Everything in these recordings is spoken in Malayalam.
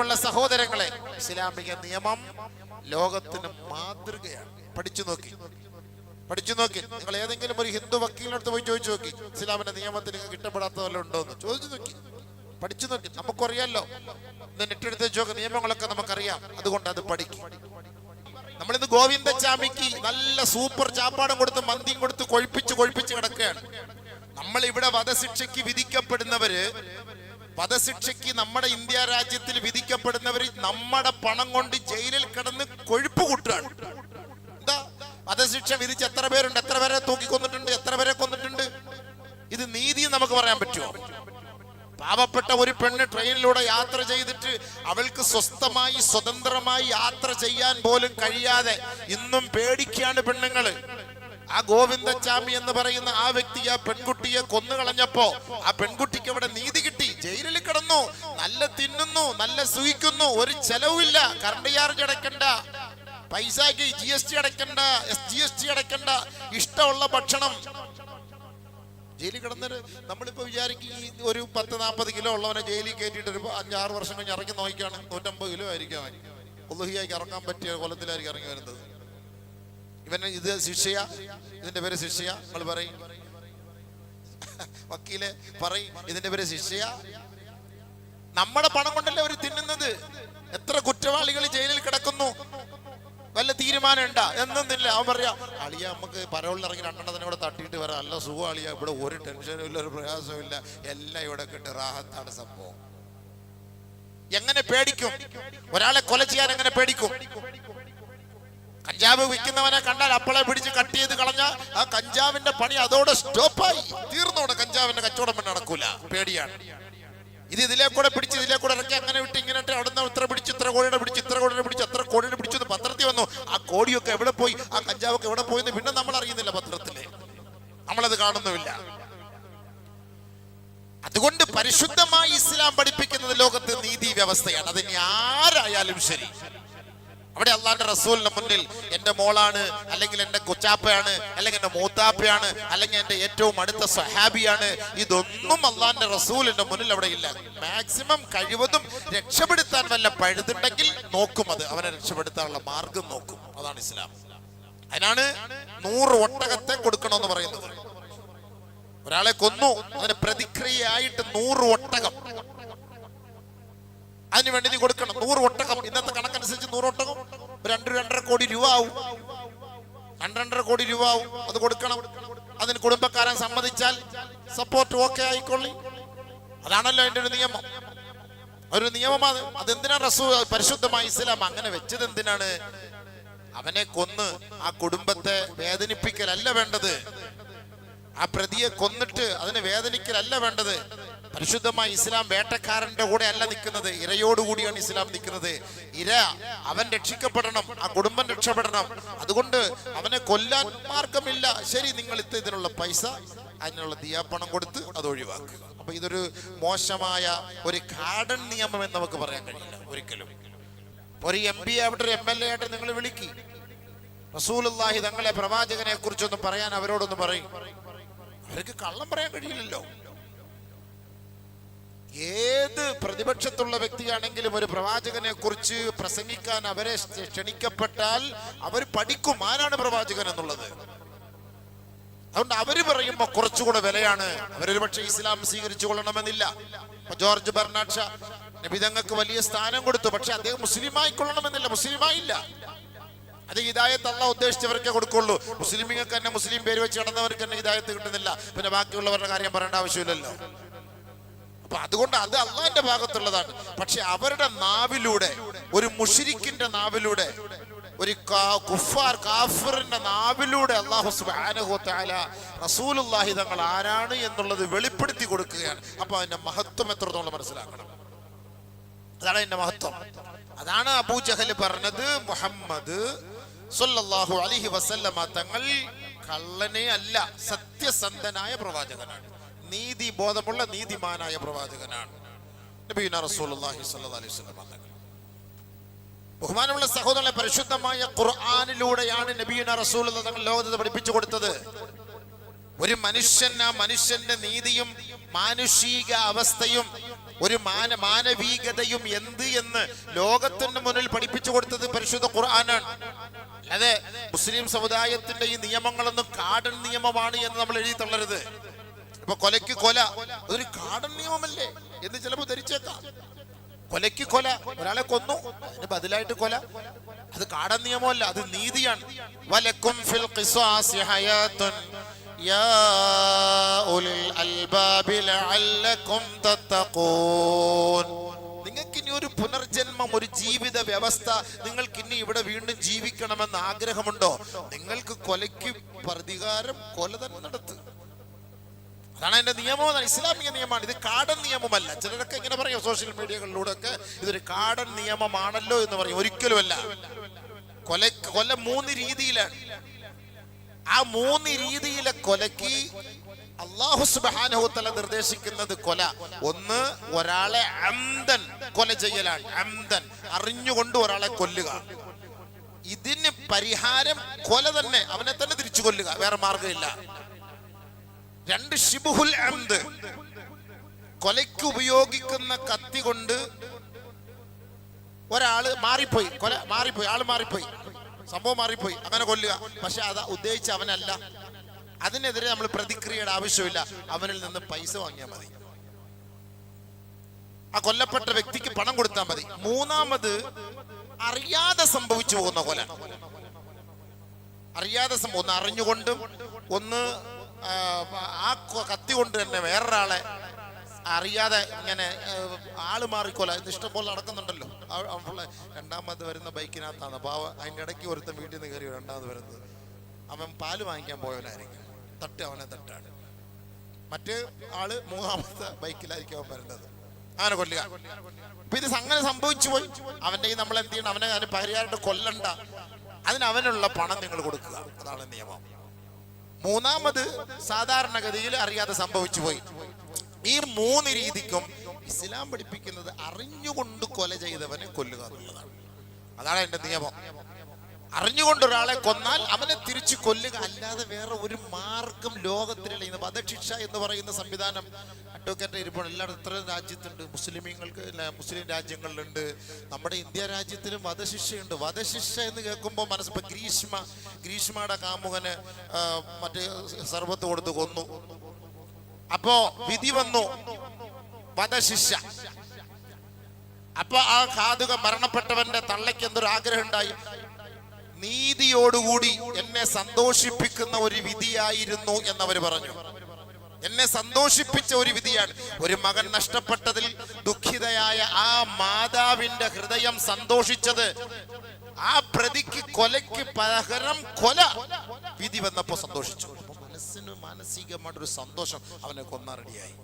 ബഹുമാനമുള്ള സഹോദരങ്ങളെ ഇസ്ലാമിക നിയമം ലോകത്തിന് മാതൃകയാണ്. പഠിച്ചു നോക്കി. പഠിച്ചു നോക്കി. നിങ്ങൾ ഏതെങ്കിലും ഒരു ഹിന്ദു വക്കീലിനടുത്ത് പോയി ചോദിച്ചു നോക്കി. ഇസ്ലാമിന്റെ നിയമത്തിൽ നിങ്ങൾക്ക് ഇഷ്ടപ്പെടാത്ത വല്ലതും ഉണ്ടോ എന്ന് ചോദിച്ചു നോക്കി. പഠിച്ചു നോക്കി. നമുക്കറിയാലോ. ഇന്ന് നെറ്റെടുത്ത് നോക്കുക നിയമങ്ങളൊക്കെ നമുക്കറിയാം. അതുകൊണ്ട് അത് പഠിക്കും. നമ്മളിന്ന് ഗോവിന്ദച്ചാമിക്ക് നല്ല സൂപ്പർ ചാപ്പാടും കൊടുത്ത് മന്തിയും കൊടുത്ത് കൊഴിപ്പിച്ച് കൊഴിപ്പിച്ച് കിടക്കുകയാണ്. നമ്മൾ ഇവിടെ വധശിക്ഷയ്ക്ക് വിധിക്കപ്പെടുന്നവര് വധശിക്ഷയ്ക്ക് നമ്മുടെ ഇന്ത്യ രാജ്യത്തിൽ വിധിക്കപ്പെടുന്നവർ നമ്മുടെ പണം കൊണ്ട് ജയിലിൽ കിടന്ന് കൊഴുപ്പ് കൂട്ടുകയാണ്. എന്താ? വധശിക്ഷ വിധിച്ച് എത്ര പേരുണ്ട്? എത്ര പേരെ തൂക്കിക്കൊന്നിട്ടുണ്ട്? എത്ര പേരെ കൊന്നിട്ടുണ്ട്? ഇത് നീതി നമുക്ക് പറയാൻ പറ്റുമോ? പാവപ്പെട്ട ഒരു പെണ്ണ് ട്രെയിനിലൂടെ യാത്ര ചെയ്തിട്ട് അവൾക്ക് സ്വസ്ഥമായി സ്വതന്ത്രമായി യാത്ര ചെയ്യാൻ പോലും കഴിയാതെ ഇന്നും പേടിക്കുകയാണ് പെണ്ണുങ്ങൾ. ആ ഗോവിന്ദച്ചാമി എന്ന് പറയുന്ന ആ വ്യക്തി ആ പെൺകുട്ടിയെ കൊന്നുകളഞ്ഞപ്പോ ആ പെൺകുട്ടിക്ക് തിന്നുന്നു നല്ല സുഖിക്കുന്നു ഒരു ചെലവില്ല കറണ്ട് ചാർജ് അടയ്ക്കണ്ട. പൈസക്ക് ജി എസ് ടി അടയ്ക്കണ്ട എസ് ജി എസ് ടി അടയ്ക്കണ്ട. ഇഷ്ടമുള്ള ഭക്ഷണം. ജയിലിൽ കിടന്നൊരു നമ്മളിപ്പോ വിചാരിക്കും ഈ ഒരു പത്ത് നാൽപ്പത് കിലോ ഉള്ളവനെ ജയിലിൽ കയറ്റിയിട്ട് ഒരു അഞ്ചാറ് വർഷം കഴിഞ്ഞ് ഇറങ്ങി നോക്കിയാണ്. നൂറ്റമ്പത് കിലോ ആയിരിക്കും അവൻ ഇറങ്ങാൻ പറ്റിയ കൊലത്തിലായിരിക്കും ഇറങ്ങി വരുന്നത്. ഇവന് ഇത് ശിക്ഷയ. ഇതിന്റെ പേര് ശിക്ഷയ. നമ്മൾ പറയും. വക്കീലെ പറയും ഇതിന്റെ പേര് ശിക്ഷയാ. നമ്മുടെ പണം കൊണ്ടല്ലേ അവർ തിന്നുന്നത്? എത്ര കുറ്റവാളികൾ ജയിലിൽ കിടക്കുന്നു? വല്ല തീരുമാനം ഉണ്ടാ എന്നൊന്നില്ല അവൻ പറയാ അളിയ നമുക്ക് പരവളിൽ ഇറങ്ങി രണ്ടെണ്ണത്തിനെ ഇവിടെ തട്ടിയിട്ട് വരാം. നല്ല സുഖം അളിയ. ഇവിടെ ഒരു ടെൻഷനും ഇല്ല ഒരു പ്രയാസവും ഇല്ല എല്ലാം ഇവിടെ കിട്ടി. റാഹത്താണ് സംഭവം. എങ്ങനെ പേടിക്കും? ഒരാളെ കൊല ചെയ്യാൻ എങ്ങനെ പേടിക്കും? കഞ്ചാവ് വിൽക്കുന്നവനെ കണ്ടാൽ അപ്പളെ പിടിച്ച് കട്ട് ചെയ്ത് കളഞ്ഞ ആ കഞ്ചാവിന്റെ പണി അതോടെ സ്റ്റോപ്പായി. തീർന്നോടെ കഞ്ചാവിന്റെ കച്ചവടം നടക്കൂല. പേടിയാണ്. ഇത് ഇതിലെ കൂടെ പിടിച്ച് ഇതിലെ കൂടെ ഇറക്കി അങ്ങനെ വിട്ട് ഇങ്ങനെ അവിടെ നിന്ന് ഇത്ര പിടിച്ച് ഇത്ര കോഴിയുടെ പിടിച്ച് ഇത്ര കോഴിയുടെ പിടിച്ച് എത്ര കോഴിയുടെ പിടിച്ചു പത്രത്തിൽ വന്നു. ആ കോടിയൊക്കെ എവിടെ പോയി? ആ കഞ്ചാവൊക്കെ എവിടെ പോയി എന്ന് പിന്നെ നമ്മൾ അറിയുന്നില്ല പത്രത്തിൽ. നമ്മളത് കാണുന്നുമില്ല. അതുകൊണ്ട് പരിശുദ്ധമായി ഇസ്ലാം പഠിപ്പിക്കുന്നത് ലോകത്ത് നീതി വ്യവസ്ഥയാണ്. അതിന് ആരായാലും ശരി. അവിടെ അള്ളാന്റെ റസൂലിന്റെ മുന്നിൽ എന്റെ മോളാണ് അല്ലെങ്കിൽ എന്റെ കൊച്ചാപ്പയാണ് അല്ലെങ്കിൽ എന്റെ മൂത്താപ്പയാണ് അല്ലെങ്കിൽ എന്റെ ഏറ്റവും അടുത്ത സഹാബിയാണ് ഇതൊന്നും അള്ളാന്റെ റസൂലിന്റെ മുന്നിൽ അവിടെ ഇല്ല. മാക്സിമം കഴിവതും രക്ഷപ്പെടുത്താൻ വല്ല പഴുതുണ്ടെങ്കിൽ നോക്കും അത്. അവനെ രക്ഷപ്പെടുത്താനുള്ള മാർഗം നോക്കും. അതാണ് ഇസ്ലാം. അതിനാണ് നൂറ് ഒട്ടകത്തെ കൊടുക്കണമെന്ന് പറയുന്നത്. ഒരാളെ കൊന്നു. അതിന് പ്രതിക്രിയയായിട്ട് നൂറ് ഒട്ടകം. അതിന് വേണ്ടി നീ കൊടുക്കണം. നൂറ് ഒട്ടകം. ഇന്നത്തെ കണക്കനുസരിച്ച് നൂറ് ഒട്ടകം. രണ്ട് രണ്ടര കോടി രൂപ ആവും. രണ്ട് രണ്ടര കോടി രൂപ ആവും. അത് കൊടുക്കണം. അതിന് കുടുംബക്കാരൻ സമ്മതിച്ചാൽ സപ്പോർട്ട് ഓക്കെ ആയിക്കൊള്ളി അതാണല്ലോ അതിന്റെ ഒരു നിയമം. ഒരു നിയമമാണ്. അതെന്തിനാണ് റസൂ പരിശുദ്ധമായ ഇസ്ലാം അങ്ങനെ വെച്ചത് എന്തിനാണ്? അവനെ കൊന്ന് ആ കുടുംബത്തെ വേദനിപ്പിക്കലല്ല വേണ്ടത്. ആ പ്രതിയെ കൊന്നിട്ട് അതിനെ വേദനിക്കലല്ല വേണ്ടത്. പരിശുദ്ധമായ ഇസ്ലാം വേട്ടക്കാരന്റെ കൂടെ അല്ല നിൽക്കുന്നത്. ഇരയോടുകൂടിയാണ് ഇസ്ലാം നിൽക്കുന്നത്. ഇര അവൻ രക്ഷിക്കപ്പെടണം. ആ കുടുംബം രക്ഷപ്പെടണം. അതുകൊണ്ട് അവനെ കൊല്ലാൻ മാർഗമില്ല. ശരി നിങ്ങൾ ഇതിനുള്ള പൈസ അതിനുള്ള ദിയാപ്പണം കൊടുത്ത് അത് ഒഴിവാക്കുക അപ്പൊ ഇതൊരു മോശമായ ഒരു കാടൻ നിയമം എന്ന് നമുക്ക് പറയാൻ കഴിയില്ല ഒരിക്കലും. ഒരു എം പി ആവട്ടെ ഒരു എം എൽ എ ആയിട്ട് നിങ്ങൾ വിളിക്കി. റസൂലുള്ളാഹി തങ്ങളെ പ്രവാചകനെ കുറിച്ചൊന്ന് പറയാൻ അവരോടൊന്ന് പറയും. അവർക്ക് കള്ളം പറയാൻ കഴിയില്ലല്ലോ. ഏത് പ്രതിപക്ഷത്തുള്ള വ്യക്തിയാണെങ്കിലും ഒരു പ്രവാചകനെ കുറിച്ച് പ്രസംഗിക്കാൻ അവരെ ക്ഷണിക്കപ്പെട്ടാൽ അവർ പഠിക്കും ആരാണ് പ്രവാചകൻ എന്നുള്ളത്. അതുകൊണ്ട് അവർ പറയുമ്പോ കുറച്ചുകൂടെ വിലയാണ്. അവരൊരു പക്ഷേ ഇസ്ലാം സ്വീകരിച്ചു കൊള്ളണമെന്നില്ല. ജോർജ് ബെർണാഡ് ഷാ നബിതങ്ങൾക്ക് വലിയ സ്ഥാനം കൊടുത്തു. പക്ഷെ അദ്ദേഹം മുസ്ലിമായി കൊള്ളണമെന്നില്ല. മുസ്ലിമായില്ല. അത് ഹിദായത്ത് അല്ല ഉദ്ദേശിച്ചവർക്കേ കൊടുക്കുള്ളൂ. മുസ്ലിമിങ്ങൾക്ക് തന്നെ മുസ്ലിം പേര് വെച്ച് നടന്നവർക്ക് തന്നെ ഹിദായത്ത് കിട്ടുന്നില്ല. പിന്നെ ബാക്കിയുള്ളവരുടെ കാര്യം പറയേണ്ട ആവശ്യമില്ലല്ലോ. അപ്പൊ അതുകൊണ്ട് അത് അള്ളാന്റെ ഭാഗത്തുള്ളതാണ്. പക്ഷെ അവരുടെ നാവിലൂടെ ഒരു മുഷിരിക്കിന്റെ നാവിലൂടെ ഒരു കുഫാർ കാഫിറിന്റെ നാവിലൂടെ അള്ളാഹു സുബ്ഹാനഹു തആല റസൂലുള്ളാഹി തങ്ങൾ ആരാണ് എന്നുള്ളത് വെളിപ്പെടുത്തി കൊടുക്കുകയാണ്. അപ്പൊ അതിന്റെ മഹത്വം എത്രത്തോളം മനസ്സിലാക്കണം? അതാണ് അതിന്റെ മഹത്വം. അതാണ് അബൂ ജഹൽ പറഞ്ഞത് മുഹമ്മദ് അലൈഹി വസല്ലമ തങ്ങൾ കള്ളനെ അല്ല സത്യസന്ധനായ പ്രവാചകനാണ്. നീതി ബോധമുള്ള നീതിമാനായ പ്രവാചകനാണ്. റസൂലുള്ളാഹി സ്വല്ലല്ലാഹി അലൈഹി വസല്ലം ബഹുമാനമുള്ള സഹോദരങ്ങളെ പരിശുദ്ധമായ ഖുർആനിലൂടെയാണ് നബീന റസൂൽ തങ്ങൾ ലോകത്ത് പഠിപ്പിച്ചു കൊടുത്തത്. ഒരു മനുഷ്യൻ ആ മനുഷ്യന്റെ നീതിയും മാനുഷിക അവസ്ഥയും ഒരു മാന മാനവികതയും എന്ത് എന്ന് ലോകത്തിന് മുന്നിൽ പഠിപ്പിച്ചു കൊടുത്തത് പരിശുദ്ധ ഖുർആനാണ്. അതെ മുസ്ലിം സമുദായത്തിന്റെ ഈ നിയമങ്ങളൊന്നും കാടൻ നിയമമാണ് എന്ന് നമ്മൾ എഴുതി തള്ളരുത്. ഇപ്പൊ കൊലയ്ക്ക് കൊല. അതൊരു കാടൻ നിയമമല്ലേ എന്ന് ചിലപ്പോൾ ധരിച്ചേക്കാം. കൊലയ്ക്ക് കൊല. ഒരാളെ കൊന്നു. അതിന് ബദലായിട്ട് കൊല. അത് കാടൻ നിയമമല്ല അത് നീതിയാണ്. വലക്കും ഫിൽ ഖിസാസി യാ നിങ്ങൾക്ക് ഇനി ഒരു പുനർജന്മം ഒരു ജീവിത വ്യവസ്ഥ നിങ്ങൾക്ക് ഇനി ഇവിടെ വീണ്ടും ജീവിക്കണമെന്ന് ആഗ്രഹമുണ്ടോ? നിങ്ങൾക്ക് കൊലയ്ക്ക് പ്രതികാരം കൊല തന്നെ നടത്തുക അതാണ് അതിന്റെ നിയമം ഇസ്ലാമിക നിയമമാണ്. ഇത് കാടൻ നിയമമല്ല. ചിലരൊക്കെ ഇങ്ങനെ പറയും സോഷ്യൽ മീഡിയകളിലൂടെ ഒക്കെ ഇതൊരു കാടൻ നിയമമാണല്ലോ എന്ന് പറയും. ഒരിക്കലുമല്ല. കൊല കൊല മൂന്ന് രീതിയിലാണ്. ആ മൂന്ന് രീതിയിലെ കൊലക്ക് അള്ളാഹു സുബാനഹുത്തല നിർദ്ദേശിക്കുന്നത് കൊല. ഒന്ന് ഒരാളെ അന്തൻ കൊല ചെയ്യലാണ്. അന്തൻ അറിഞ്ഞുകൊണ്ട് ഒരാളെ കൊല്ലുക. ഇതിന് പരിഹാരം കൊല തന്നെ. അവനെ തന്നെ തിരിച്ചു കൊല്ലുക. വേറെ മാർഗമില്ല രണ്ട് ഷിബുഹുൽ അന്ത് കൊലയ്ക്ക് ഉപയോഗിക്കുന്ന കത്തി കൊണ്ട് ഒരാൾ മാറിപ്പോയി. കൊല മാറിപ്പോയി. ആൾ മാറിപ്പോയി. സംഭവം മാറിപ്പോയി. അങ്ങനെ കൊല്ലുക. പക്ഷെ അത് ഉദ്ദേശിച്ച അവനല്ല. അതിനെതിരെ നമ്മൾ പ്രതിക്രിയയുടെ ആവശ്യമില്ല. അവനിൽ നിന്ന് പൈസ വാങ്ങിയാൽ മതി. ആ കൊല്ലപ്പെട്ട വ്യക്തിക്ക് പണം കൊടുത്താൽ മതി. മൂന്നാമത് അറിയാതെ സംഭവിച്ചു പോകുന്ന കൊല. അറിയാതെ സംഭവം ഒന്ന് അറിഞ്ഞുകൊണ്ടും ഒന്ന് ആ, കത്തി കൊണ്ട് തന്നെ വേറൊരാളെ അറിയാതെ ഇങ്ങനെ ആൾ മാറിക്കോല. ഇത് ഇഷ്ടംപോലെ നടക്കുന്നുണ്ടല്ലോ. രണ്ടാമത് വരുന്ന ബൈക്കിനകത്താണ്. അപ്പൊ അതിന്റെ ഇടയ്ക്ക് ഒരുത്തൻ വീട്ടിൽ നിന്ന് കയറി രണ്ടാമത് വരുന്നത്. അവൻ പാൽ വാങ്ങിക്കാൻ പോയവനായിരിക്കും. തട്ട് അവനെ തട്ടാണ്. മറ്റ് ആൾ മൂന്നാമത്തെ ബൈക്കിലായിരിക്കും അവൻ വരുന്നത്. അങ്ങനെ കൊല്ലുക. അപ്പൊ ഇത് അങ്ങനെ സംഭവിച്ചു പോയി. അവന്റെ ഈ നമ്മൾ എന്ത് ചെയ്യണം? അവനെ അതിന് പരിഹാരമായിട്ട് കൊല്ലണ്ട. അതിന് അവനുള്ള പണം നിങ്ങൾ കൊടുക്കുക. അതാണ് നിയമം. മൂന്നാമത് സാധാരണഗതിയിൽ അറിയാതെ സംഭവിച്ചു പോയി. ഈ മൂന്ന് രീതിക്കും ഇസ്ലാം പഠിപ്പിക്കുന്നത് അറിഞ്ഞുകൊണ്ട് കൊല ചെയ്തവനെ കൊല്ലുക എന്നുള്ളതാണ്. അതാണ് എന്റെ നിയമം. അറിഞ്ഞുകൊണ്ട് ഒരാളെ കൊന്നാൽ അവനെ തിരിച്ചു കൊല്ലുക അല്ലാതെ വേറെ ഒരു മാർഗം ലോകത്തിലുള്ള വധശിക്ഷ എന്ന് പറയുന്ന സംവിധാനം അഡ്വക്കേറ്റ് ഇരിപ്പോൾ എല്ലായിടത്തും ഇത്രയും രാജ്യത്തുണ്ട്. മുസ്ലിമീങ്ങൾക്ക് മുസ്ലിം രാജ്യങ്ങളിലുണ്ട്. നമ്മുടെ ഇന്ത്യ രാജ്യത്തിലും വധശിക്ഷയുണ്ട്. വധശിക്ഷ എന്ന് കേൾക്കുമ്പോൾ മനസ്സ് ഗ്രീഷ്മ ഗ്രീഷ്മയുടെ കാമുകന് മറ്റേ സർവത്ത് കൊടുത്ത് കൊന്നു. അപ്പോ വിധി വന്നു. വധശിക്ഷ. അപ്പൊ ആ ഘാതുക മരണപ്പെട്ടവന്റെ തള്ളയ്ക്ക് എന്തൊരു ആഗ്രഹം ഉണ്ടായി? നീതിയോടുകൂടി എന്നെ സന്തോഷിപ്പിക്കുന്ന ഒരു വിധിയായിരുന്നു എന്നവര് പറഞ്ഞു. എന്നെ സന്തോഷിപ്പിച്ച ഒരു വിധിയാണ്. ഒരു മകൻ നഷ്ടപ്പെട്ടതിൽ ദുഃഖിതയായ ആ മാതാവിന്റെ ഹൃദയം സന്തോഷിച്ചത്. ആ പ്രതിക്ക് കൊലയ്ക്ക് പകരം കൊല വിധി വന്നപ്പോ സന്തോഷിച്ചു. മനസ്സിന് മാനസികമായിട്ടൊരു സന്തോഷം അവനെ കൊന്നാൻ റെഡിയായി.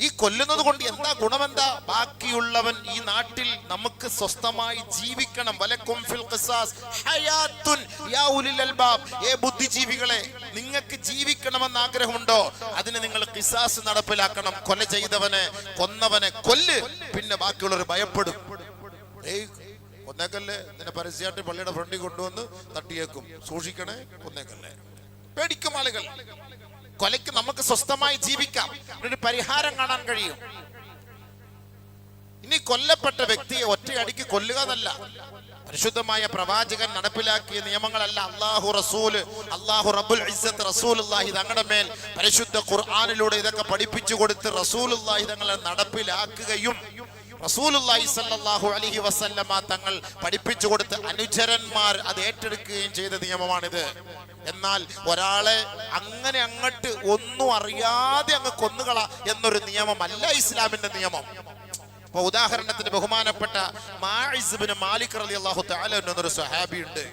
ഈ കൊല്ലുന്നത് കൊണ്ട് എന്താ ഗുണമെന്താ? ബാക്കിയുള്ളവൻ ഈ നാട്ടിൽ നമുക്ക് സ്വസ്ഥമായി ജീവിക്കണം. ഏ ബുദ്ധിജീവികളെ നിങ്ങൾക്ക് ജീവിക്കണമെന്ന് ആഗ്രഹമുണ്ടോ? അതിന് നിങ്ങൾ കിസാസ് നടപ്പിലാക്കണം. കൊല ചെയ്തവനെ കൊന്നവനെ കൊല്ല്. പിന്നെ ബാക്കിയുള്ളവർ ഭയപ്പെടും. ഏയ് കൊന്നേക്കല്ലേ? നിന്നെ പരസ്യമായിട്ട് പള്ളിയുടെ ഫ്രണ്ടിൽ കൊണ്ടുവന്ന് തട്ടിയേക്കും. സൂക്ഷിക്കണേ കൊന്നേക്കല്ലേ? പേടിക്കും ആളുകൾ. കൊലയ്ക്ക് നമുക്ക് സ്വസ്ഥമായി ജീവിക്കാം. ഒരു പരിഹാരം കാണാൻ കഴിയും. ഇനി കൊല്ലപ്പെട്ട വ്യക്തിയെ ഒറ്റയടിക്ക് കൊല്ലുക എന്നല്ല. പരിശുദ്ധമായ പ്രവാചകൻ നടപ്പിലാക്കിയ നിയമങ്ങളല്ല. അള്ളാഹു റസൂൽ അള്ളാഹു റബുൽ റസൂലുള്ളാഹി തങ്ങളുടെ മേൽ പരിശുദ്ധ ഖുർആാനിലൂടെ ഇതൊക്കെ പഠിപ്പിച്ചു കൊടുത്ത് റസൂലുള്ളാഹി തങ്ങളെ നടപ്പിലാക്കുകയും സല്ലല്ലാഹു അലൈഹി വസല്ലമ തങ്ങൾ പഠിപ്പിച്ചു കൊടുത്ത് അനുചരന്മാർ അത് ഏറ്റെടുക്കുകയും ചെയ്ത നിയമമാണിത്. എന്നാൽ ഒരാളെ അങ്ങനെ അങ്ങോട്ട് ഒന്നും അറിയാതെ അങ്ങ് കൊന്നുകള എന്നൊരു നിയമമല്ല ഇസ്ലാമിന്റെ നിയമം. അപ്പൊ ഉദാഹരണത്തിന് ബഹുമാനപ്പെട്ട മാഇസ്ബിന് മാലിക് റളിയല്ലാഹു അള്ളാഹു എന്നൊരു സഹാബി ഉണ്ട്.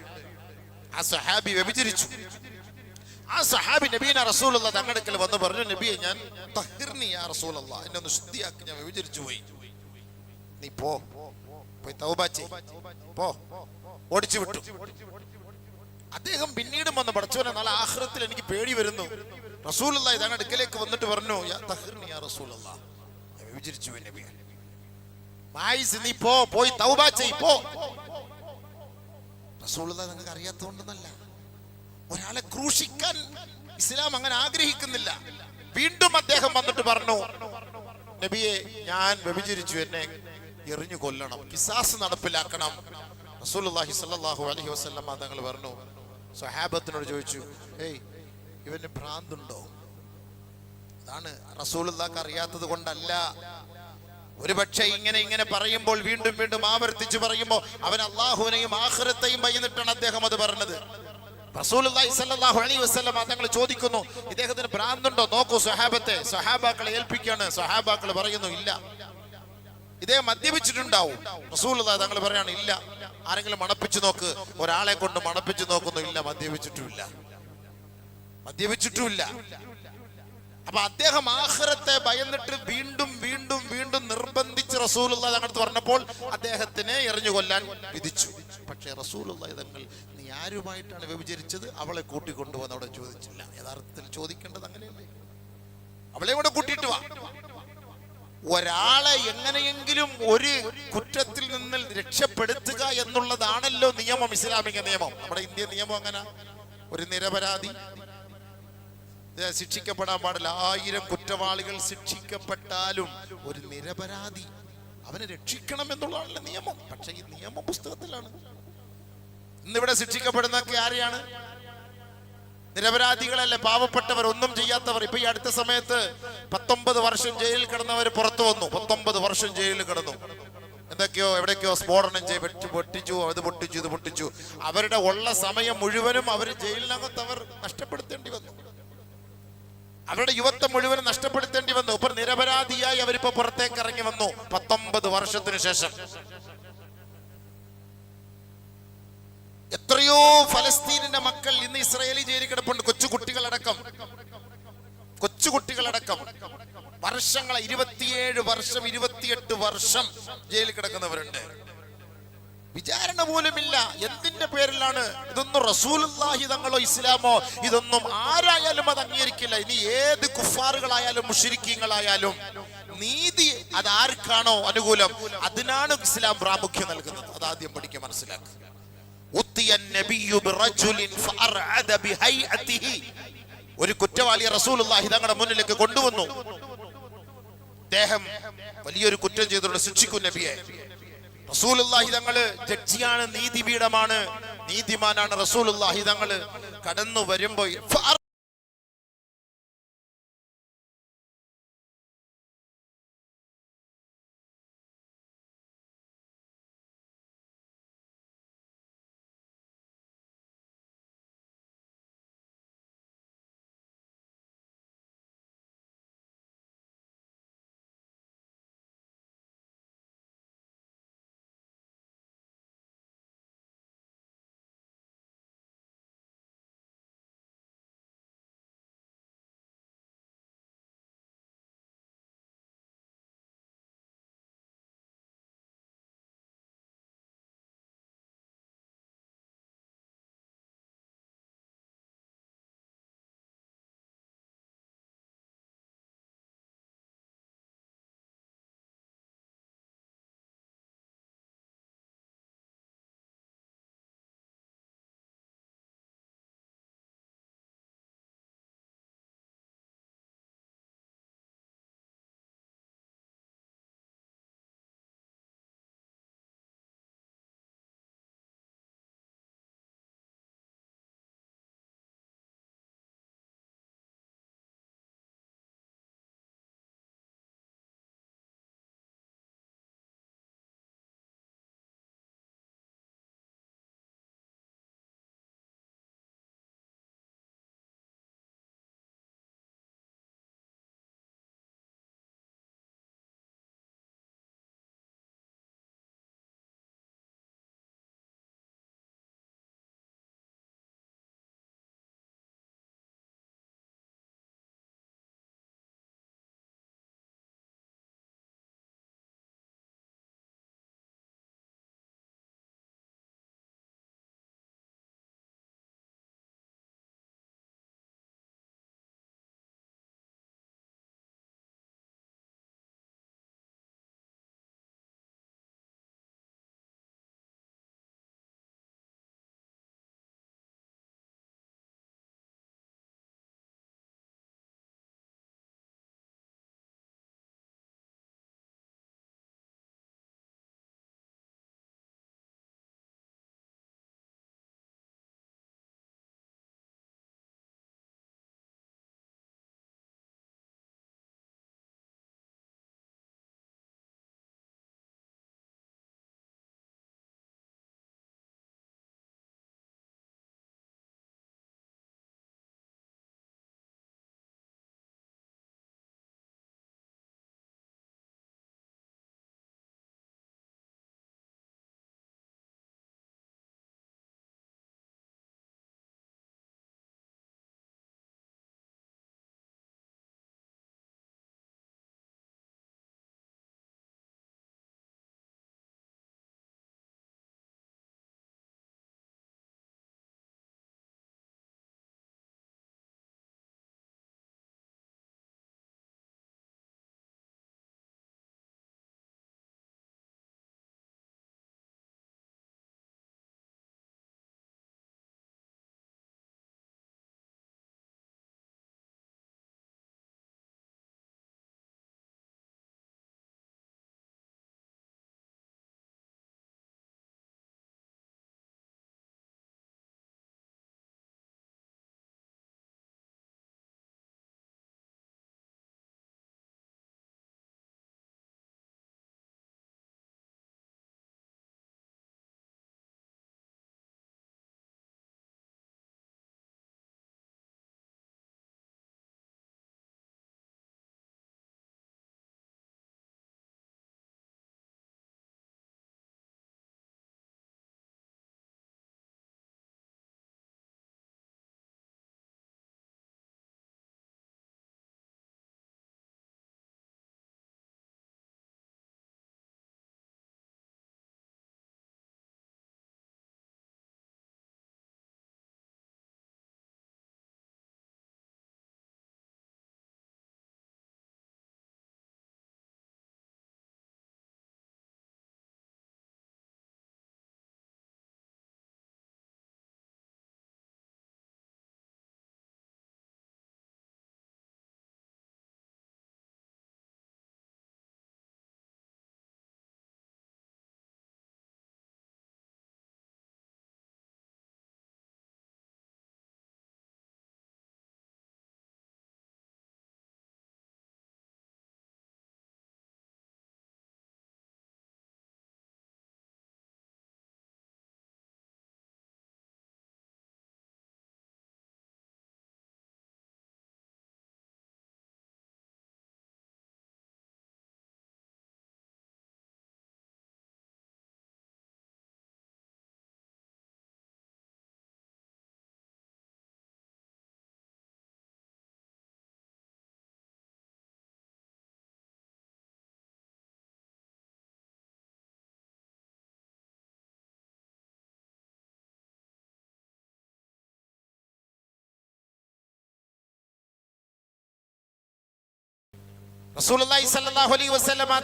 ആ സ്വഹാബി വ്യഭിചരിച്ചു. ആ സഹാബി നബീന റസൂലുള്ള തങ്ങടുക്കൽ വന്ന് പറഞ്ഞു നബിയെ ഞാൻ തഹിർനി യാ റസൂലല്ലാ എന്നെ ഒന്ന് ശുദ്ധിയാക്കി ഞാൻ വ്യഭിചരിച്ചു പോയി. നീ പോ. പോയി തൗബ പോ. ഓടിച്ചു വിട്ടു. അദ്ദേഹം പിന്നീടും വന്ന് പഠിച്ചവനെ നല്ല ആഹ്രത്തിൽ എനിക്ക് പേടി വരുന്നു. റസൂൽ ഇതാണ് അടുക്കലേക്ക് വന്നിട്ട് പറഞ്ഞു റസൂലല്ല നബിയെ നീ പോ. പോയി തൗബ പോ. റസൂലുള്ള നിങ്ങൾക്ക് അറിയാത്തതുകൊണ്ടെന്നല്ല. ഒരാളെ ക്രൂശിക്കാൻ ഇസ്ലാം അങ്ങനെ ആഗ്രഹിക്കുന്നില്ല. വീണ്ടും അദ്ദേഹം വന്നിട്ട് പറഞ്ഞു നബിയെ ഞാൻ വ്യഭിചരിച്ചു. എന്നെ എറിഞ്ഞു കൊല്ലണം. കിസാസ് നടപ്പിലാക്കണം. റസൂലുള്ളാഹി സ്വല്ലല്ലാഹു അലൈഹി വസല്ലം തങ്ങൾ പറഞ്ഞു. സ്വഹാബത്തിനോട് ചോദിച്ചു ഏയ് ഇവന് ഭ്രാന്തുണ്ടോ? അതാണ് റസൂലുള്ളാഹ്ക്ക് അറിയാത്തത് കൊണ്ടല്ല. ഒരുപക്ഷെ ഇങ്ങനെ ഇങ്ങനെ പറയുമ്പോൾ വീണ്ടും വീണ്ടും ആവർത്തിച്ച് പറയുമ്പോൾ അവൻ അള്ളാഹുവിനെയും ആഖിറത്തെയും ഭയന്നിട്ടാണ് അദ്ദേഹം അത് പറഞ്ഞത്. തങ്ങൾ ചോദിക്കുന്നു ഇദ്ദേഹത്തിന് ഭ്രാന്തുണ്ടോ? നോക്കൂ സഹാബത്തെ സഹാബാക്കളെ ഏൽപ്പിക്കാണ് സഹാബാക്കൾ പറയുന്നു ഇല്ല. ഇദ്ദേഹം മദ്യപിച്ചിട്ടുണ്ടാവും. റസൂലുള്ളാഹി തങ്ങൾ പറയാണ് ഇല്ല ആരെങ്കിലും മണപ്പിച്ചു നോക്ക് ഒരാളെ കൊണ്ട് മണപ്പിച്ചു നോക്കുന്നു ഇല്ല മദ്യപിച്ചിട്ടുമില്ല. മദ്യപിച്ചിട്ടുമില്ല. അപ്പൊ അദ്ദേഹം ആഹ്റത്തെ ഭയന്നിട്ട് വീണ്ടും വീണ്ടും വീണ്ടും നിർബന്ധിച്ച് റസൂലുള്ള തങ്ങൾ പറഞ്ഞപ്പോൾ അദ്ദേഹത്തിനെ എറിഞ്ഞു കൊല്ലാൻ വിധിച്ചു. പക്ഷേ റസൂലുള്ള തങ്ങൾ നീ ആരുമായിട്ടാണ് വ്യഭിചരിച്ചത്? അവളെ കൂട്ടിക്കൊണ്ടുവന്ന് ചോദിച്ചില്ല. യഥാർത്ഥത്തിൽ ചോദിക്കേണ്ടത് അങ്ങനെയല്ലേ? അവളെ കൂടെ കൂട്ടിയിട്ട് വാ. ഒരാളെ എങ്ങനെയെങ്കിലും ഒരു കുറ്റത്തിൽ നിന്ന് രക്ഷപ്പെടുത്തുക എന്നുള്ളതാണല്ലോ നിയമം ഇസ്ലാമിക നിയമം. നമ്മുടെ ഇന്ത്യൻ നിയമം അങ്ങനെ ഒരു നിരപരാധി. ശിക്ഷിക്കപ്പെടാൻ പാടില്ല. ആയിരം കുറ്റവാളികൾ ശിക്ഷിക്കപ്പെട്ടാലും ഒരു നിരപരാധി അവനെ രക്ഷിക്കണം എന്നുള്ളതാണല്ലോ നിയമം. പക്ഷെ ഈ നിയമ പുസ്തകത്തിലാണ് ഇന്നിവിടെ ശിക്ഷിക്കപ്പെടുന്നൊക്കെ ആരെയാണ്? നിരപരാധികളല്ലേ? പാവപ്പെട്ടവർ ഒന്നും ചെയ്യാത്തവർ. ഇപ്പൊ ഈ അടുത്ത സമയത്ത് പത്തൊമ്പത് വർഷം ജയിലിൽ കിടന്നവർ പുറത്തു വന്നു. പത്തൊമ്പത് വർഷം ജയിലിൽ കിടന്നു. എന്തൊക്കെയോ എവിടേക്കോ സ്ഫോടനം ചെയ്ത് വെട്ടി പൊട്ടിച്ചു അത് പൊട്ടിച്ചു ഇത് പൊട്ടിച്ചു. അവരുടെ ഉള്ള സമയം മുഴുവനും അവർ ജയിലിനകത്ത് അവർ നഷ്ടപ്പെടുത്തേണ്ടി വന്നു. അവരുടെ യുവത്വം മുഴുവനും നഷ്ടപ്പെടുത്തേണ്ടി വന്നു. ഇപ്പൊ നിരപരാധിയായി അവരിപ്പോ പുറത്തേക്ക് ഇറങ്ങി വന്നു. പത്തൊമ്പത് വർഷത്തിന് ശേഷം. എത്രയോ ഫലസ്തീനിന്റെ മക്കൾ ഇന്ന് ഇസ്രായേലി ജയിലിൽ കിടപ്പുണ്ട് കൊച്ചു കുട്ടികളടക്കം കൊച്ചു വർഷങ്ങളെ ഇരുപത്തിയേഴ് വർഷം ഇരുപത്തിയെട്ട് വർഷം ജയിലിൽ കിടക്കുന്നവരുണ്ട്. വിചാരണ പോലുമില്ല. എന്തിന്റെ പേരിലാണ്? ഇതൊന്നും റസൂലുള്ളാഹി തങ്ങളോ ഇസ്ലാമോ ഇതൊന്നും ആരായാലും അത് അംഗീകരിക്കില്ല. ഇനി ഏത് കുഫാറുകളായാലും മുഷിരിക്കീങ്ങളായാലും നീതി അത് ആർക്കാണോ അനുകൂലം? അതിനാണ് ഇസ്ലാം പ്രാമുഖ്യം നൽകുന്നത്. അത് ആദ്യം പഠിക്കാൻ മനസ്സിലാക്കുക. ഒരു കുറ്റവാളിയെ റസൂലുള്ളാഹി തങ്ങളുടെ മുന്നിലേക്ക് കൊണ്ടുവന്നു. അദ്ദേഹം വലിയൊരു കുറ്റം ചെയ്തുകൊണ്ട് ശിക്ഷിക്കും നബിയെ. റസൂലുള്ളാഹി തങ്ങൾ ജഡ്ജിയാണ് നീതിപീഠമാണ്. നീതിമാനാണ് റസൂലുള്ളാഹി തങ്ങൾ. കടന്നു വരുമ്പോ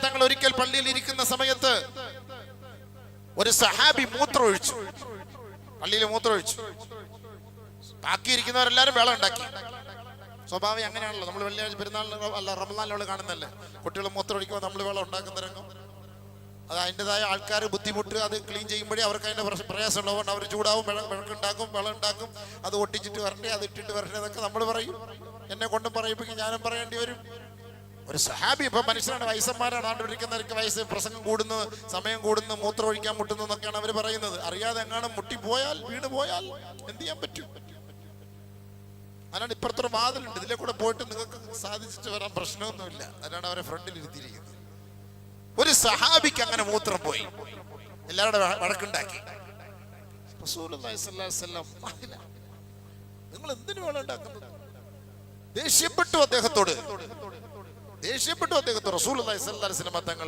തങ്ങൾ ഒരിക്കൽ പള്ളിയിൽ ഇരിക്കുന്ന സമയത്ത് ഒരു സഹാബി മൂത്രമൊഴിച്ചു. പള്ളിയിൽ മൂത്രമൊഴിച്ചു. ബാക്കി ഇരിക്കുന്നവരെല്ലാരും വെള്ളം ഉണ്ടാക്കി. സ്വഭാവം അങ്ങനെയാണല്ലോ. നമ്മൾ വെള്ളിയാഴ്ച പെരുന്നാളിന് അല്ല റമദാനിലുള്ള കാണുന്നല്ലേ കുട്ടികൾ മൂത്രമൊഴിക്കുമ്പോൾ നമ്മൾ വെള്ളം ഉണ്ടാക്കുന്ന രംഗം. അത് അതിന്റെതായ ആൾക്കാർ ബുദ്ധിമുട്ട് അത് ക്ലീൻ ചെയ്യുമ്പോഴേ അവർക്ക് അതിന്റെ പ്രയാസം ഉണ്ടാവും അവർ ചൂടാവും വിളക്കുണ്ടാക്കും വെള്ളം ഉണ്ടാക്കും. അത് ഒട്ടിച്ചിട്ട് വരണ്ടേ അത് ഇട്ടിട്ട് വരണ്ടേ എന്നൊക്കെ നമ്മൾ പറയും. എന്നെ കൊണ്ടും പറയിപ്പിക്കും ഞാനും പറയേണ്ടി വരും. ഒരു സഹാബി ഇപ്പൊ മനുഷ്യരാണ് വയസ്സന്മാരാണ് ആണ്ടുപിടിക്കുന്നവർക്ക് വയസ്സ് പ്രസംഗം കൂടുന്നു സമയം കൂടുന്നു മൂത്രം ഒഴിക്കാൻ മുട്ടുന്നു എന്നൊക്കെയാണ് അവർ പറയുന്നത്. അറിയാതെ എങ്ങാനും മുട്ടി പോയാൽ വീണ് പോയാൽ എന്ത് ചെയ്യാൻ പറ്റും? അതാണ് ഇപ്പുറത്തൊരു വാതിലുണ്ട് ഇതിലെ കൂടെ പോയിട്ട് നിങ്ങൾക്ക് സാധിച്ചിട്ട് വരാൻ പ്രശ്നമൊന്നുമില്ല. അതാണ് അവരെ ഫ്രണ്ടിൽ ഇരുത്തിയിരിക്കുന്നത്. ഒരു സഹാബിക്ക് അങ്ങനെ മൂത്രം പോയി. എല്ലാവരുടെ വഴക്കുണ്ടാക്കി. നിങ്ങൾ എന്തിനു വേണം ഉണ്ടാക്കുന്നത്? ദേഷ്യപ്പെട്ടു അദ്ദേഹത്തോട്. ദേഷ്യപ്പെട്ടു അദ്ദേഹത്തെ റസൂൽ തങ്ങൾ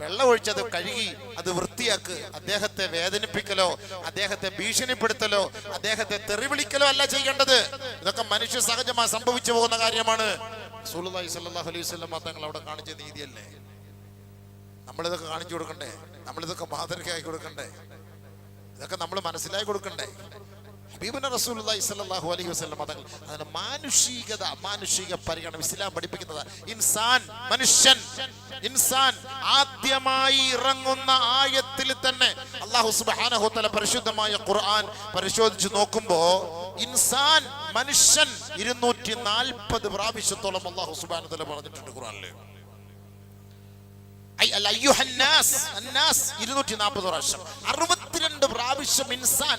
വെള്ളം ഒഴിച്ചത് കഴുകി അത് വൃത്തിയാക്ക്. അദ്ദേഹത്തെ വേദനിപ്പിക്കലോ അദ്ദേഹത്തെ ഭീഷണിപ്പെടുത്തലോ അദ്ദേഹത്തെ തെറിവിളിക്കലോ അല്ല ചെയ്യേണ്ടത്. ഇതൊക്കെ മനുഷ്യ സഹജമായി സംഭവിച്ചു പോകുന്ന കാര്യമാണ്. അലൈഹി തങ്ങൾ അവിടെ കാണിച്ച നീതിയല്ലേ? നമ്മളിതൊക്കെ കാണിച്ചു കൊടുക്കണ്ടേ? നമ്മളിതൊക്കെ മാതൃകയായി കൊടുക്കണ്ടേ? ഇതൊക്കെ നമ്മൾ മനസ്സിലാക്കി കൊടുക്കണ്ടേ? ഹബീബിന് റസൂലുള്ളാഹി സ്വല്ലല്ലാഹു അലൈഹി വസല്ലം തങ്ങൾ അതിന് മാനുഷികത മാനുഷിക പരിഗണന. ഇസ്ലാം പഠിപ്പിക്കുന്നത് ഇൻസാൻ മനുഷ്യൻ. ഇൻസാൻ ആദ്യമായി ഇറങ്ങുന്ന ആയത്തിൽ തന്നെ അള്ളാഹു സുബ്ഹാനഹു തആല പരിശുദ്ധമായ ഖുർആൻ പരിശോധിച്ച് നോക്കുമ്പോ ഇൻസാൻ മനുഷ്യൻ ഇരുന്നൂറ്റി നാൽപ്പത് പ്രാവശ്യത്തോളം അള്ളാഹു സുബ്ഹാനഹു തആല പറഞ്ഞിട്ടുണ്ട് ഖുർആനിൽ ഇരുന്നൂറ്റി നാൽപ്പത് 240 പ്രാവശ്യം. 62 പ്രാവശ്യം ഇൻസാൻ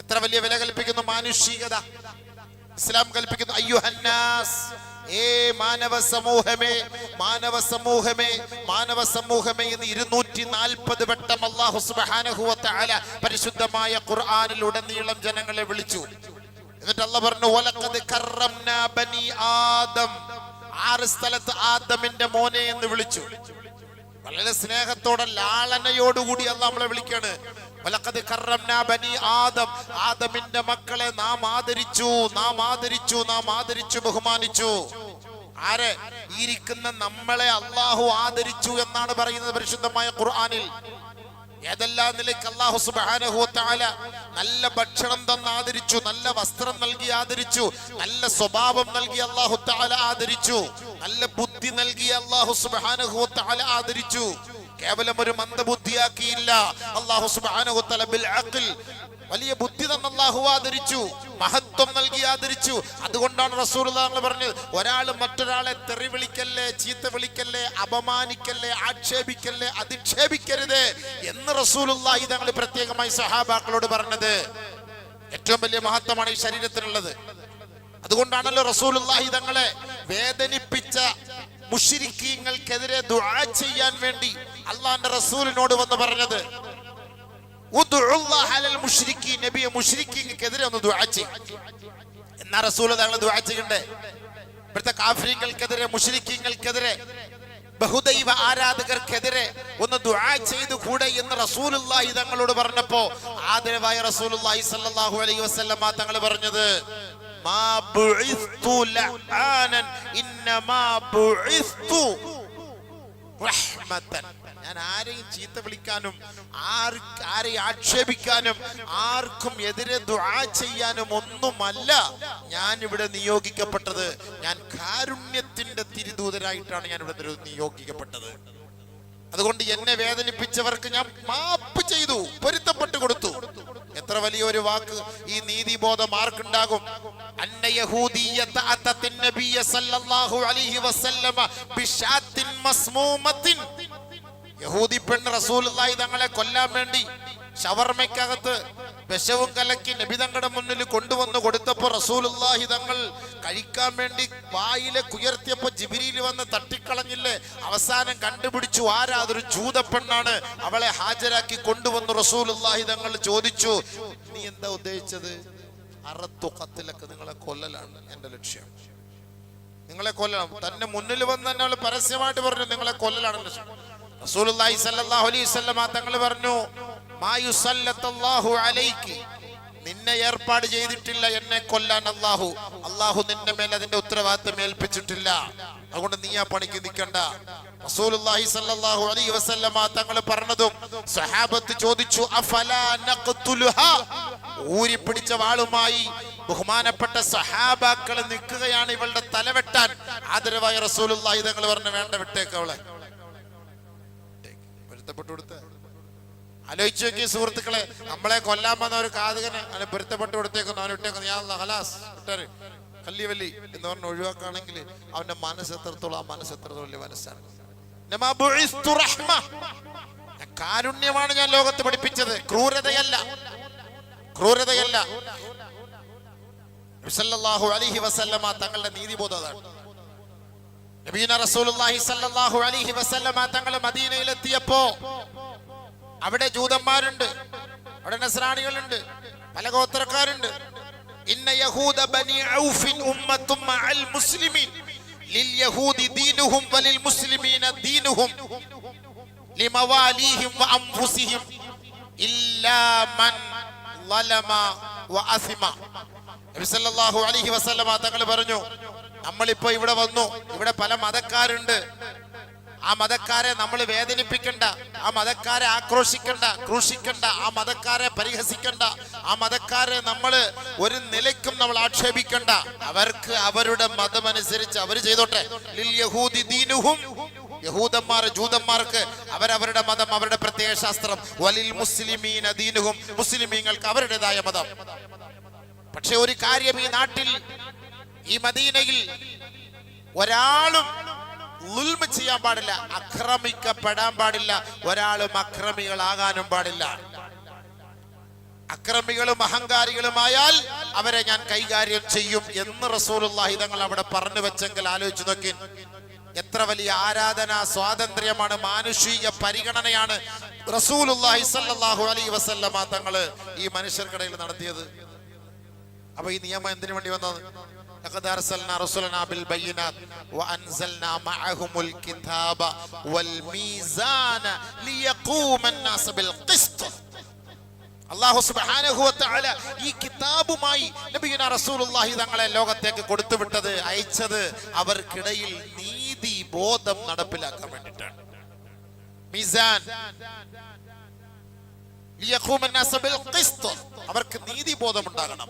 എത്ര വലിയ വില കൽപ്പിക്കുന്നു? മാനുഷികത. ഇസ്ലാം കൽപ്പിക്കുന്നു അയ്യുഹന്നാസ് ഏ മാനവ സമൂഹമേ മാനവ സമൂഹമേ മാനവ സമൂഹമേ എന്ന് ഇരുന്നൂറ്റി നാൽപ്പത് വട്ടം അള്ളാഹു സുബ്ഹാനഹു വ പരിശുദ്ധമായ ഖുർആാനിൽ ഉടനീളം ജനങ്ങളെ വിളിച്ചു. എന്നിട്ട് അല്ല പറഞ്ഞു വലഖദ് കറംനാ ബനി ആദം. ആറ് സ്ഥലത്ത് ആദമിന്റെ മോനെ എന്ന് വിളിച്ചു. വളരെ സ്നേഹത്തോടെ ലാളനയോടുകൂടി അല്ല നമ്മളെ വിളിക്കാണ്. ആദം. ആദമിന്റെ മക്കളെ നാം ആദരിച്ചു നാം ആദരിച്ചു നാം ആദരിച്ചു ബഹുമാനിച്ചു. ആരെ? ഇരിക്കുന്ന നമ്മളെ അള്ളാഹു ആദരിച്ചു എന്നാണ് പറയുന്നത് പരിശുദ്ധമായ ഖുർആനിൽ. ഏതെല്ലാം നിലയ്ക്ക് അള്ളാഹു തആല നല്ല ഭക്ഷണം തന്ന് ആദരിച്ചു നല്ല വസ്ത്രം നൽകി ആദരിച്ചു നല്ല സ്വഭാവം നൽകി അള്ളാഹു തആല ആദരിച്ചു നല്ല ബുദ്ധി നൽകി അള്ളാഹു തആല ആദരിച്ചു. കേവലം ഒരു മന്ദബുദ്ധിയാക്കിയില്ല. അള്ളാഹു തആല ബിൽ വലിയ ബുദ്ധി തന്ന അള്ളാഹു ആദരിച്ചു. മഹത്വം നൽകി ആദരിച്ചു. അതുകൊണ്ടാണ് റസൂൽ പറഞ്ഞത്. ഒരാൾ മറ്റൊരാളെ തെറി വിളിക്കല്ലേ ചീത്ത വിളിക്കല്ലേ അപമാനിക്കല്ലേ ആക്ഷേപിക്കല്ലേ അധിക്ഷേപിക്കരുത് എന്ന് റസൂലുള്ളാഹി തങ്ങൾ പ്രത്യേകമായി സഹാബാക്കളോട് പറഞ്ഞത്. ഏറ്റവും വലിയ മഹത്വമാണ് ഈ ശരീരത്തിനുള്ളത്. അതുകൊണ്ടാണല്ലോ റസൂലുള്ളാഹി തങ്ങളെ വേദനിപ്പിച്ച മുഷിരിക്കീങ്ങൾക്കെതിരെ ദുആ ചെയ്യാൻ വേണ്ടി അള്ളാന്റെ റസൂലിനോട് വന്ന് പറഞ്ഞത് നബിയെ ഒന്ന് ദുആ ദുആ ബഹുദൈവ ആരാധകർക്കെതിരെ ഒന്ന് ദുആ ചെയ്തു കൂടെ എന്ന് റസൂലുള്ളാഹി തങ്ങളോട് പറഞ്ഞപ്പോ ആദരവായ റസൂലുള്ളാഹി അലൈഹി വസല്ലമ തങ്ങൾ പറഞ്ഞത് മാ ബുഇസ്തു ബുഇസ്തു ഞാൻ ആരെയും ചീത്ത വിളിക്കാനും ആര് ആരെയും ആക്ഷേപിക്കാനും ആർക്കും എതിരെ ദുആ ചെയ്യാനും ഒന്നുമല്ല ഞാൻ ഇവിടെ നിയോഗിക്കപ്പെട്ടത്. ഞാൻ കാരുണ്യത്തിന്റെ തിരുദൂതരായിട്ടാണ് ഞാൻ ഇവിടെ നിയോഗിക്കപ്പെട്ടത്. അതുകൊണ്ട് എന്നെ വേദനിപ്പിച്ചവർക്ക് ഞാൻ മാപ്പ് ചെയ്തു പൊരുത്തപ്പെട്ടു കൊടുത്തു. എത്ര വലിയൊരു വാക്ക് ഈ നീതിബോധം ആർക്കുണ്ടാകും? യഹൂദി പെണ്ണ് റസൂലായി തങ്ങളെ കൊല്ലാൻ വേണ്ടി ഷവർമയ്ക്കകത്ത് വിശവും കലക്കി നബി തങ്ങളുടെ മുന്നിൽ കൊണ്ടുവന്ന് കൊടുത്തപ്പോ റസൂലുള്ളാഹി തങ്ങൾ കഴിക്കാൻ വേണ്ടി വായിലെ കുയർത്തിയപ്പോ ജിബിരിയിൽ വന്ന് തട്ടിക്കളഞ്ഞില്ലേ? അവസാനം കണ്ടുപിടിച്ചു ആരാ അതൊരു ജൂതപ്പെണ്ണാണ് അവളെ ഹാജരാക്കി കൊണ്ടുവന്ന്. റസൂലുള്ളാഹി തങ്ങൾ ചോദിച്ചു നീ എന്താ ഉദ്ദേശിച്ചത്? അറത്തു കത്തിലൊക്കെ നിങ്ങളെ കൊല്ലലാണ് എന്റെ ലക്ഷ്യം. നിങ്ങളെ കൊല്ലണം. തന്നെ മുന്നിൽ വന്ന് തന്നെ അവൾ പരസ്യമായിട്ട് പറഞ്ഞു നിങ്ങളെ കൊല്ലലാണ് ലക്ഷ്യം. റസൂലുള്ളാഹി അലൈഹി വസല്ലമ തങ്ങൾ പറഞ്ഞു നിന്നെ ഏർപ്പാട് ചെയ്തിട്ടില്ല എന്നെ കൊല്ലാൻ അല്ലാഹു. അല്ലാഹു നിന്റെ മേൽ അതിന്റെ ഉത്തരവാദിത്തം ഏൽപ്പിച്ചിട്ടില്ല. അതുകൊണ്ട് നീ ആ പണിക്ക് നിൽക്കണ്ട. റസൂലുള്ളാഹി അലൈഹി വസല്ലമ തങ്ങൾ പറഞ്ഞതും ചോദിച്ചു ഊരി പിടിച്ച വാളുമായി ബഹുമാനപ്പെട്ട സഹാബാക്കൾ നിൽക്കുകയാണ് ഇവളുടെ തലവെട്ടാൻ. ആദരവായ റസൂലുള്ളാഹി തങ്ങൾ പറഞ്ഞു വേണ്ട വിട്ടേക്ക് അവളെ. പൊരുത്തപ്പെട്ടു കൊടുത്ത് ആലോചിച്ചു നോക്കി സുഹൃത്തുക്കളെ നമ്മളെ കൊല്ലാൻ വന്ന ഒരു കാതുകന് അവനെ പൊരുത്തപ്പെട്ട് കൊടുത്തേക്കുന്നു അവൻ ഇട്ടേക്കുന്നു ഞാൻ ഹലാസ് വല്ലി എന്ന് പറഞ്ഞ് ഒഴിവാക്കുകയാണെങ്കിൽ അവന്റെ മനസ്സ് എത്രത്തോളം ആ മനസ്സ് എത്രത്തോളം വലിയ മനസ്സാണ്. കാരുണ്യമാണ് ഞാൻ ലോകത്ത് പഠിപ്പിച്ചത്. ക്രൂരതയല്ല. ക്രൂരതയല്ല. അലൈഹി വസല്ലമ തങ്ങളുടെ നീതിബോധം അതാണ്. നബീന റസൂലുള്ളാഹി സല്ലല്ലാഹു അലൈഹി വസല്ലമ അവിടെ ജൂതന്മാരുണ്ട് അവിടെ നസ്രാണികളുണ്ട് പല ഗോത്രക്കാരുണ്ട്. ഇന്ന യഹൂദ ബനി മുസ്ലിമീൻ. ലിൽ യഹൂദി മുസ്ലിമീന ലിമവാലിഹിം ഇല്ലാ മൻ ളലമ നബി അലൈഹി വസല്ലമ തങ്ങൾ പറഞ്ഞു നമ്മളിപ്പോ ഇവിടെ വന്നു. ഇവിടെ പല മതക്കാരുണ്ട്. ആ മതക്കാരെ നമ്മൾ വേദനിപ്പിക്കണ്ട. ആ മതക്കാരെ ആക്രോശിക്കണ്ട. ക്രൂശിക്കണ്ട. ആ മതക്കാരെ പരിഹസിക്കണ്ട. ആ മതക്കാരെ നമ്മൾ ഒരു നിലയ്ക്കും നമ്മൾ ആക്ഷേപിക്കണ്ട. അവർക്ക് അവരുടെ മതമനുസരിച്ച് അവർ ചെയ്തോട്ടെ. ദീനുഹും. യഹൂദന്മാർ ജൂതന്മാർക്ക് അവരവരുടെ മതം അവരുടെ പ്രത്യേക ശാസ്ത്രം. വലിൽ മുസ്ലിമീന ദീനുഹും. മുസ്ലിമീങ്ങൾക്ക് അവരുടേതായ മതം. പക്ഷെ ഒരു കാര്യം ഈ നാട്ടിൽ ഈ മദീനയിൽ ഒരാളും ഉൽമ ചെയ്യാൻ പാടില്ല അക്രമിക്കപ്പെടാൻ പാടില്ല ഒരാളും അക്രമികളാകാനും പാടില്ല. അക്രമികളും അഹങ്കാരികളുമായാൽ അവരെ ഞാൻ കൈകാര്യം ചെയ്യും എന്ന് റസൂലുള്ളാഹി തങ്ങൾ അവിടെ പറഞ്ഞു വെച്ചെങ്കിൽ ആലോചിച്ചു നോക്കി. എത്ര വലിയ ആരാധന സ്വാതന്ത്ര്യമാണ് മാനുഷിക പരിഗണനയാണ് റസൂലുള്ളാഹി സ്വല്ലല്ലാഹു അലൈഹി വസല്ലമ തങ്ങൾ ഈ മനുഷ്യർക്കിടയിൽ നടത്തിയത്. അപ്പൊ ഈ നിയമം എന്തിനു വേണ്ടി വന്നത്? لقد أرسلنا رسلنا بالبينات وأنزلنا معهم الكتاب والميزان ليقوم الناس بالقسط അള്ളാഹു സുബ്ഹാനഹു വതആല ഈ കിതാബുമായി നബിയുന റസൂലുള്ളാഹി തങ്ങളെ ലോകത്തേക്ക് കൊടുത്തുവിട്ടത് അയച്ചത് അവർക്കിടയിൽ നീതി ബോധം നടപ്പിലാക്കാൻ വേണ്ടിയിട്ടാണ് മീസാൻ ലിയഖൂമ الناس بالقسط അവർക്ക് നീതി ബോധം ഉണ്ടാകണം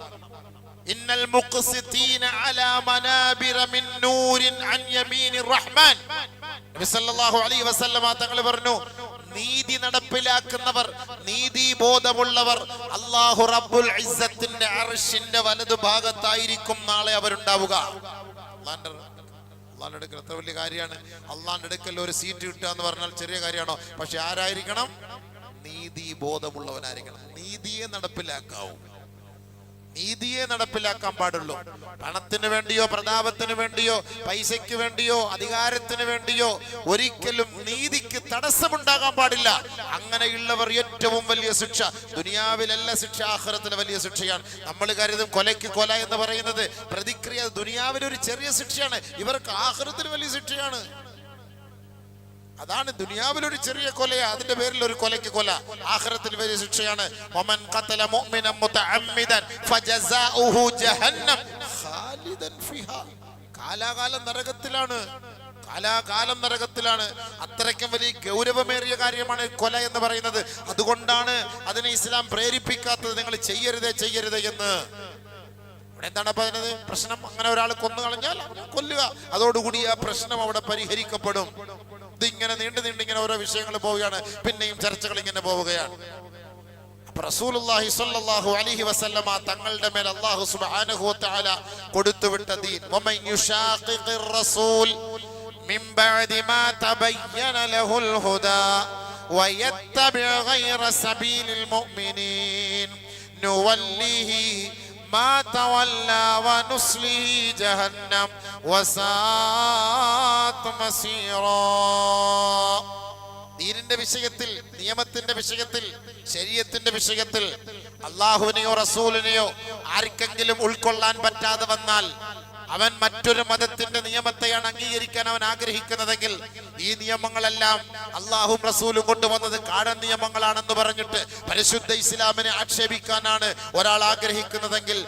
ഇന്നൽ മുഖ്സിതീന അലാ മനാബിറ മിൻ നൂരിൻ അൻ യമീനിർ റഹ്മാൻ. നബി സല്ലല്ലാഹു അലൈഹി വസല്ലമ തങ്ങൾ പറഞ്ഞു നീതി നടപ്പിലാക്കുന്നവർ നീതി ബോധമുള്ളവർ അല്ലാഹു റബ്ബുൽ ഇസ്സത്തിന്റെ അർശിന്റെ വലതു ഭാഗത്തായിരിക്കും നാളെ അവരുണ്ടാവുക. അള്ളാന്റെ അടുക്കൽ എത്ര വലിയ കാര്യമാണ്. അള്ളാന്റെ അടുക്കൽ ഒരു സീറ്റ് കിട്ടുക എന്ന് പറഞ്ഞാൽ ചെറിയ കാര്യമാണോ? പക്ഷെ ആരായിരിക്കണം? നീതി ബോധമുള്ളവനായിരിക്കണം. നീതിയെ നടപ്പിലാക്കാവൂ. നീതിയെ നടപ്പിലാക്കാൻ പാടുള്ളൂ. പണത്തിന് വേണ്ടിയോ പ്രതാപത്തിന് വേണ്ടിയോ പൈസയ്ക്ക് വേണ്ടിയോ അധികാരത്തിന് വേണ്ടിയോ ഒരിക്കലും നീതിക്ക് തടസ്സമുണ്ടാകാൻ പാടില്ല. അങ്ങനെയുള്ളവർ ഏറ്റവും വലിയ ശിക്ഷ. ദുനിയാവിലല്ല ശിക്ഷ ആഹ്റത്തിലെ വലിയ ശിക്ഷയാണ്. നമ്മൾ കരുതും കൊലയ്ക്ക് കൊല എന്ന് പറയുന്നത് പ്രതിക്രിയ. ദുനിയാവിലൊരു ചെറിയ ശിക്ഷയാണ്. ഇവർക്ക് ആഹ്റത്തിന് വലിയ ശിക്ഷയാണ്. അതാണ് ദുനിയാവിൽ ഒരു ചെറിയ കൊലയാ അതിന്റെ പേരിൽ ഒരു കൊലയ്ക്ക് കൊല. ആഖിറത്തിൽ വലിയ ശിക്ഷയാണ്. ഒമൻ ഖതല മുഅ്മിനൻ ജഹന്നം. ഖാലിദൻ ഫിഹാ. കാലാകാലം നരകത്തിലാണ്. കാലാകാലം നരകത്തിലാണ്. അത്രയ്ക്കും വലിയ ഗൗരവമേറിയ കാര്യമാണ് കൊല എന്ന് പറയുന്നത്. അതുകൊണ്ടാണ് അതിനെ ഇസ്ലാം പ്രേരിപ്പിക്കാത്തത്. നിങ്ങൾ ചെയ്യരുതേ ചെയ്യരുതേ എന്ന്. അവിടെ എന്താണ് പറയുന്നത് പ്രശ്നം? അങ്ങനെ ഒരാൾ കൊന്നു കളഞ്ഞാൽ കൊല്ലുക. അതോടുകൂടി ആ പ്രശ്നം അവിടെ പരിഹരിക്കപ്പെടും. ഇത് ഇങ്ങനെ നീണ്ടു നീണ്ട് ഇങ്ങനെ ഓരോ വിഷയങ്ങൾ പോവുകയാണ്. പിന്നെയും ചർച്ചകൾ ഇങ്ങനെ പോവുകയാണ്. റസൂലുള്ളാഹി അലൈഹി വസല്ലമ തങ്ങളുടെ മേൽ അല്ലാഹു സുബ്ഹാനഹു ദീൻ. റസൂൽ മിൻ ബഅദി മാ തബയ്യന ലഹുൽ ഹുദാ മുഅ്മിനീൻ. നുവല്ലിഹി ما تولى ونصله جهنم وساءت مصيرا ദീനിന്റെ വിഷയത്തിൽ നിയമത്തിന്റെ വിഷയത്തിൽ ശരീരത്തിന്റെ വിഷയത്തിൽ അള്ളാഹുവിനെയോ റസൂലിനെയോ ആർക്കെങ്കിലും ഉൾക്കൊള്ളാൻ പറ്റാതെ വന്നാൽ അവൻ മറ്റൊരു മതത്തിന്റെ നിയമത്തെയാണ് അംഗീകരിക്കാൻ അവൻ ആഗ്രഹിക്കുന്നതെങ്കിൽ ഈ നിയമങ്ങളെല്ലാം അള്ളാഹും റസൂലും കൊണ്ടുവന്നത് കാടൻ നിയമങ്ങളാണെന്ന് പറഞ്ഞിട്ട് പരിശുദ്ധ ഇസ്ലാമിനെ ആക്ഷേപിക്കാനാണ് ഒരാൾ ആഗ്രഹിക്കുന്നതെങ്കിൽ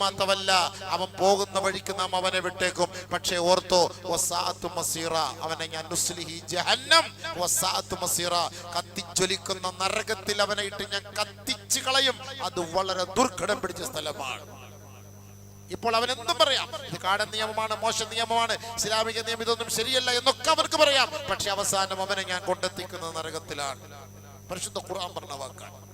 മാത്രമല്ല അവൻ പോകുന്ന വഴിക്ക് നാം അവനെ വിട്ടേക്കും. പക്ഷേ ഓർത്തോ മസീറ അവനെ ഞാൻ ജഹന്നം മസീറ കത്തിജ്വലിക്കുന്ന നരകത്തിൽ അവനെ ഇട്ട് ഞാൻ കത്തിച്ചു കളയും. അത് വളരെ ദുർഘടം പിടിച്ച സ്ഥലമാണ്. ഇപ്പോൾ അവൻ എന്തും പറയാം. ഇത് കാടൻ നിയമമാണ് മോശ നിയമമാണ് ഇസ്ലാമിക നിയമം ഇതൊന്നും ശരിയല്ല എന്നൊക്കെ അവർക്ക് പറയാം. പക്ഷെ അവസാനം അവനെ ഞാൻ കൊണ്ടെത്തിക്കുന്നത് നരകത്തിലാണ്. പരിശുദ്ധ ഖുർആൻ പറഞ്ഞ വാക്കാണ്.